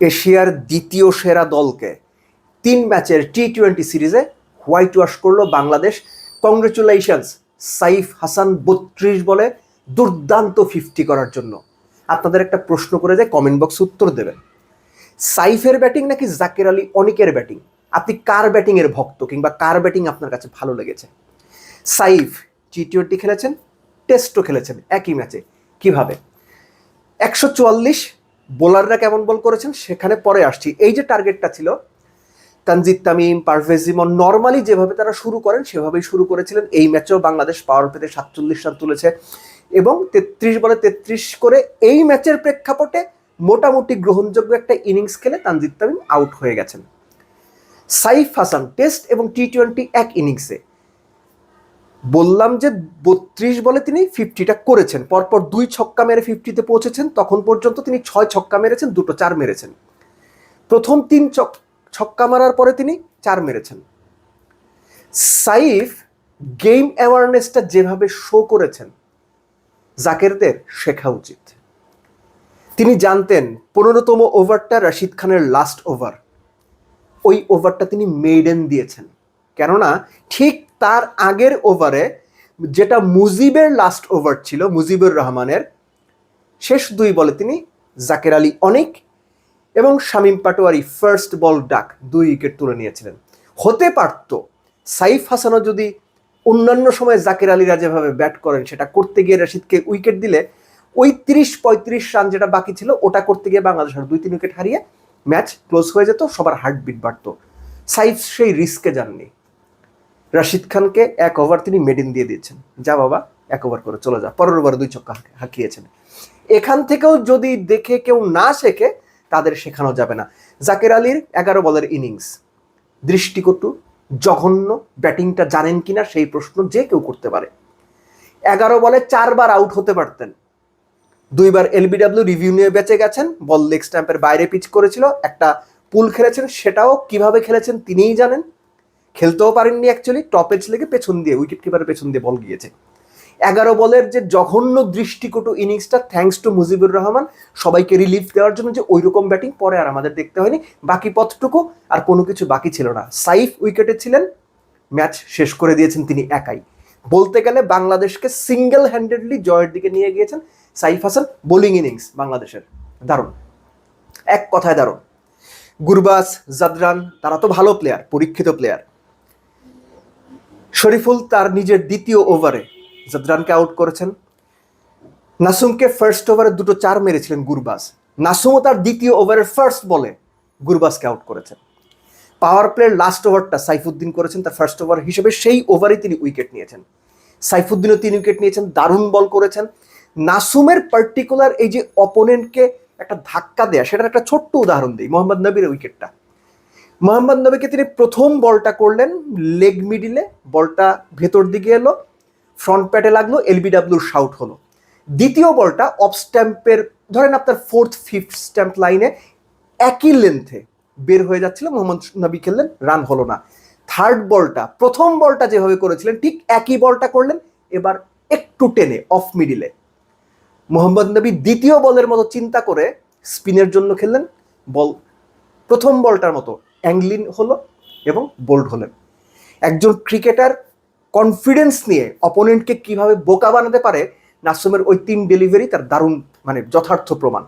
এশিয়ার দ্বিতীয় সেরা দলকে। তিন ম্যাচের টি টোয়েন্টি সিরিজে হোয়াইট ওয়াশ করল বাংলাদেশ। কংগ্রেচুলেশনস সাইফ হাসান বত্রিশ বলে দুর্দান্ত ফিফটি করার জন্য। আপনাদের একটা প্রশ্ন করে যায় কমেন্ট বক্সে উত্তর দেবেন। সাইফের ব্যাটিং নাকি জাকির আলী অনেকের ব্যাটিং? আপনি কার ব্যাটিংয়ের ভক্ত কিংবা কার ব্যাটিং আপনার কাছে ভালো লেগেছে? সাইফ টি টোয়েন্টি খেলেছেন, টেস্টও খেলেছেন একই ম্যাচে। কীভাবে? একশো চুয়াল্লিশ বোলাররা কেমন বল করেছেন সেখানে পরে আসছি। এই যে টার্গেটটা ছিল, তানজিদ তামিম, পারভেজ ইমন নর্মালি যেভাবে তারা শুরু করেন, সেভাবেই শুরু করেছিলেন। এই ম্যাচেও বাংলাদেশ পাওয়ার পেতে সাতচল্লিশ রান তুলেছে এবং তেত্রিশ বলে তেত্রিশ করে এই ম্যাচের প্রেক্ষাপটে মোটামুটি গ্রহণযোগ্য একটা ইনিংস খেলে তানজিদ তামিম আউট হয়ে গেছেন। সাইফ হাসান টেস্ট এবং টি টোয়েন্টি এক ইনিংসে বললাম যে বত্রিশ বলে তিনি ফিফটিটা করেছেন। পরপর দুই ছক্কা মেরে ফিফটিতে পৌঁছেছেন। তখন পর্যন্ত তিনি ছয় ছক্কা মেরেছেন, দুটো চার মেরেছেন। প্রথম তিন ছক্কা মারার পরে তিনি চার মেরেছেন। সাইফ গেম অ্যাওয়ারনেসটা যেভাবে শো করেছেন, জাকেরদের শেখা উচিত। তিনি জানতেন, পনেরোতম ওভারটা রাশিদ খানের লাস্ট ওভার ওই ওভারটা তিনি মেইডেন দিয়েছেন। কেননা, ঠিক তার আগের ওভারে যেটা মুজিবের লাস্ট ওভার ছিল, মুজিবুর রহমানের, শেষ দুই বলে তিনি জাকের আলী অনেক এবং শামীম পাটোয়ারি ফার্স্ট বল ডাক দুই উইকেট তুলে নিয়েছিলেন। হতে পারত, সাইফ হাসানও যদি অন্যান্য সময় জাকের আলীরা যেভাবে ব্যাট করেন, সেটা করতে গিয়ে রশিদকে উইকেট দিলে, ওই তিরিশ পঁয়ত্রিশ রান যেটা বাকি ছিল, ওটা করতে গিয়ে বাংলাদেশ দুই তিন উইকেট হারিয়ে ম্যাচ ক্লোজ হয়ে যেত, সবার হার্টবিট বাড়ত। সাইফ সেই রিস্কে যাননি। রাশিদ খানকে এক ওভার তিনি মেডিন দিয়ে দিয়েছেন। যা বাবা, এক ওভার করে, চলে যা। পরের ওভারে দুই ছক্কা হাঁক- হাঁকিয়েছেন। এখান থেকেও যদি দেখে কেউ না শেখে, তাদের শেখানো যাবে না। জাকের আলীর এগারো বলের ইনিংস দৃষ্টিকটু জঘন্য ব্যাটিংটা জানেন কিনা সেই প্রশ্ন যে কেউ করতে পারে। এগারো বলে চারবার আউট হতে পারতেন। দুইবার এলবিডাব্লিউ রিভিউ নিয়ে বেঁচে গেছেন। বল লেগ স্ট্যাম্পের বাইরে পিচ করেছিল। একটা পুল খেলেছেন, সেটাও কীভাবে খেলেছেন তিনিই জানেন। খেলতেও পারেননি অ্যাকচুয়ালি টপেজ লেগে পেছন দিয়ে উইকেট কিপারের পেছন দিয়ে বল গিয়েছে। এগারো বলের যে জঘন্য দৃষ্টিকটু ইনিংসটা থ্যাংকস টু মুজিবুর রহমান, সবাইকে রিলিফ দেওয়ার জন্য যে ওই রকম ব্যাটিং পরে আর আমাদের দেখতে হয়নি। বাকি পথটুকু আর কোনো কিছু বাকি ছিল না। সাইফ উইকেটে ছিলেন ম্যাচ শেষ করে দিয়েছেন তিনি একাই। বলতে গেলে বাংলাদেশকে সিঙ্গেল হ্যান্ডেডলি জয়ের দিকে নিয়ে গিয়েছেন সাইফ হাসান বোলিং ইনিংস বাংলাদেশের। দারুণ। এক কথায় দারুণ। গুরবাস জাদরান, তারা তো ভালো প্লেয়ার পরীক্ষিত প্লেয়ার শরীফুল তার নিজের দ্বিতীয় ওভারে জাদরানকে আউট করেছেন। নাসুমকে ফার্স্ট ওভারে দুটো চার মেরেছিলেন গুরবাস নাসুমও তার দ্বিতীয় ওভারের ফার্স্ট বলে গুরবাসকে আউট করেছেন। পাওয়ার প্লের লাস্ট ওভারটা সাইফুদ্দিন করেছেন, তার ফার্স্ট ওভার হিসেবে সেই ওভারে তিনি উইকেট নিয়েছেন। সাইফুদ্দিনও তিন উইকেট নিয়েছেন, দারুণ বল করেছেন। নাসুমের পার্টিকুলার এই যে অপোনেন্টকে একটা ধাক্কা দেয়া, সেটার একটা ছোট্ট উদাহরণ দিই, মোহাম্মদ নবীর উইকেটটা মোহাম্মদ নবীকে তিনি প্রথম বলটা করলেন, লেগ মিডিলে, বলটা ভেতর দিকে এলো ফ্রন্ট প্যাটে লাগল এলবিডাব্লিউর শাউট হলো। দ্বিতীয় বলটা অফ স্ট্যাম্পের ধরেন আপনার ফোর্থ ফিফথ স্ট্যাম্প লাইনে একই লেন্থে বের হয়ে যাচ্ছিল, মোহাম্মদ নবী খেললেন রান হলো না। থার্ড বলটা, প্রথম বলটা যেভাবে করেছিলেন, ঠিক একই বলটা করলেন, এবার একটু টেনে অফ মিডিলে মোহাম্মদ নবী দ্বিতীয় বলের মতো চিন্তা করে স্পিনের জন্য খেললেন, বল, প্রথম বলটার মতো। অ্যাংলিন হলো এবং বোল্ড হলেন। একজন ক্রিকেটার কনফিডেন্স নিয়ে অপোনেন্টকে কীভাবে বোকা বানাতে পারে, নাসুমের ওই তিন ডেলিভারি তার দারুণ মানে যথার্থ প্রমাণ।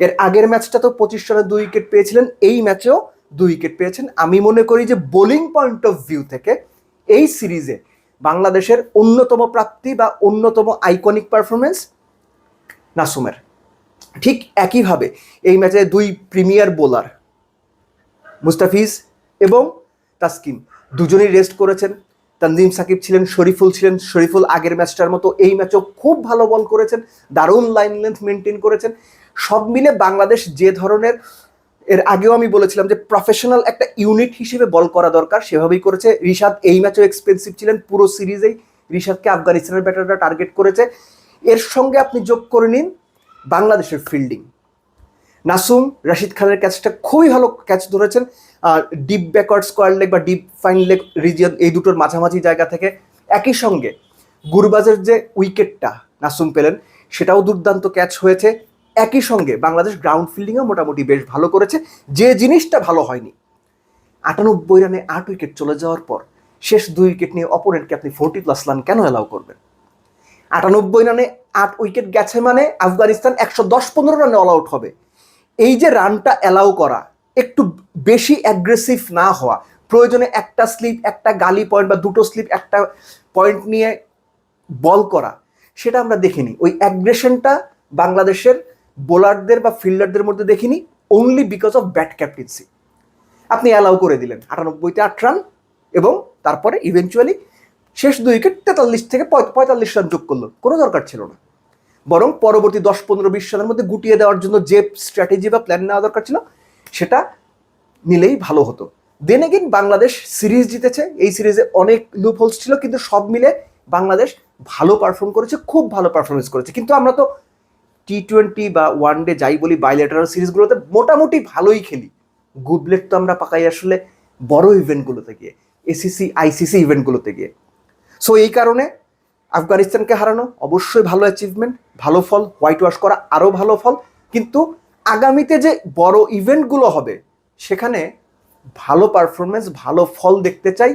এর আগের ম্যাচটা তো পঁচিশ রানে দুই উইকেট পেয়েছিলেন, এই ম্যাচেও দুই উইকেট পেয়েছেন। আমি মনে করি যে বোলিং পয়েন্ট অফ ভিউ থেকে এই সিরিজে বাংলাদেশের অন্যতম প্রাপ্তি বা অন্যতম আইকনিক পারফরমেন্স নাসুমের। ঠিক একইভাবে এই ম্যাচে দুই প্রিমিয়ার বোলার মুস্তাফিজ এবং তাসকিন। দুজনেই রেস্ট করেছেন। তানজিম সাকিব ছিলেন, শরীফুল ছিলেন। শরীফুল আগের ম্যাচটার মতো এই ম্যাচও খুব ভালো বল করেছেন। দারুণ লাইন লেন্থ মেনটেন করেছেন। সব মিলে বাংলাদেশ যে ধরনের, এর আগেও আমি বলেছিলাম যে প্রফেশনাল একটা ইউনিট হিসেবে বল করা দরকার। সেভাবেই করেছে। রিশাদ এই ম্যাচেও এক্সপেন্সিভ ছিলেন পুরো সিরিজেই। রিশাদকে আফগানিস্তানের ব্যাটাররা টার্গেট করেছে। এর সঙ্গে আপনি যোগ করে নিন বাংলাদেশের ফিল্ডিং নাসুম রাশিদ খানের ক্যাচটা খুবই ভালো ক্যাচ ধরেছেন। আর ডিপ ব্যাকওয়ার্ড স্কোয়ার লেগ বা ডিপ ফাইন লেগ রিজিয়ন এই দুটোর মাঝামাঝি জায়গা থেকে একই সঙ্গে গুরবাজের যে উইকেটটা নাসুম পেলেন, সেটাও দুর্দান্ত ক্যাচ হয়েছে। একই সঙ্গে বাংলাদেশ গ্রাউন্ড ফিল্ডিংও মোটামুটি বেশ ভালো করেছে। যে জিনিসটা ভালো হয়নি, আটানব্বই রানে আট উইকেট চলে যাওয়ার পর শেষ দুই উইকেট নিয়ে অপোনেন্টকে আপনি ফোরটি প্লাস রান কেন অ্যালাউ করবেন? আটানব্বই রানে আট উইকেট গেছে মানে আফগানিস্তান একশো দশ পনেরো রানে অল আউট হবে। এই যে রানটা অ্যালাউ করা, একটু বেশি অ্যাগ্রেসিভ না হওয়া, প্রয়োজনে একটা স্লিপ একটা গালি পয়েন্ট বা দুটো স্লিপ একটা পয়েন্ট নিয়ে বল করা, সেটা আমরা দেখিনি। ওই অ্যাগ্রেশনটা বাংলাদেশের বোলারদের বা ফিল্ডারদের মধ্যে দেখিনি only because of bat captaincy আপনি অ্যালাউ করে দিলেন, আটানব্বইতে আট রান এবং তারপরে ইভেনচুয়ালি শেষ দুই উইকেট তেতাল্লিশ থেকে পঁয়- পঁয়তাল্লিশ রান যোগ করল, কোনো দরকার ছিল না। বরং পরবর্তী দশ, পনেরো, বিশ সালের মধ্যে গুটিয়ে দেওয়ার জন্য যে স্ট্র্যাটেজি বা প্ল্যান নেওয়া দরকার ছিল, সেটা নিলেই ভালো হতো। দেন এগেন বাংলাদেশ সিরিজ জিতেছে। এই সিরিজে অনেক লুপ হোলস ছিল, কিন্তু সব মিলে বাংলাদেশ ভালো পারফর্ম করেছে, খুব ভালো পারফরমেন্স করেছে। কিন্তু আমরা তো টি টোয়েন্টি বা ওয়ান ডে যাই বলি বাইলেটারাল সিরিজগুলোতে মোটামুটি ভালোই খেলি। গুবলেট তো আমরা পাকাই আসলে বড় ইভেন্টগুলোতে গিয়ে এসিসি আইসিসি ইভেন্টগুলোতে গিয়ে। সো এই কারণে আফগানিস্তানকে হারানো অবশ্যই ভালো অ্যাচিভমেন্ট ভালো ফল হোয়াইট ওয়াশ করা আরও ভালো ফল। কিন্তু আগামীতে যে বড় ইভেন্টগুলো হবে, সেখানে ভালো পারফরমেন্স ভালো ফল দেখতে চাই।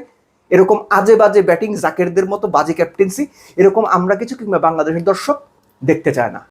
এরকম আজে বাজে ব্যাটিং জাকেরদের মতো বাজে ক্যাপ্টেন্সি এরকম আমরা কিছু কিংবা বাংলাদেশের দর্শক দেখতে চায় না।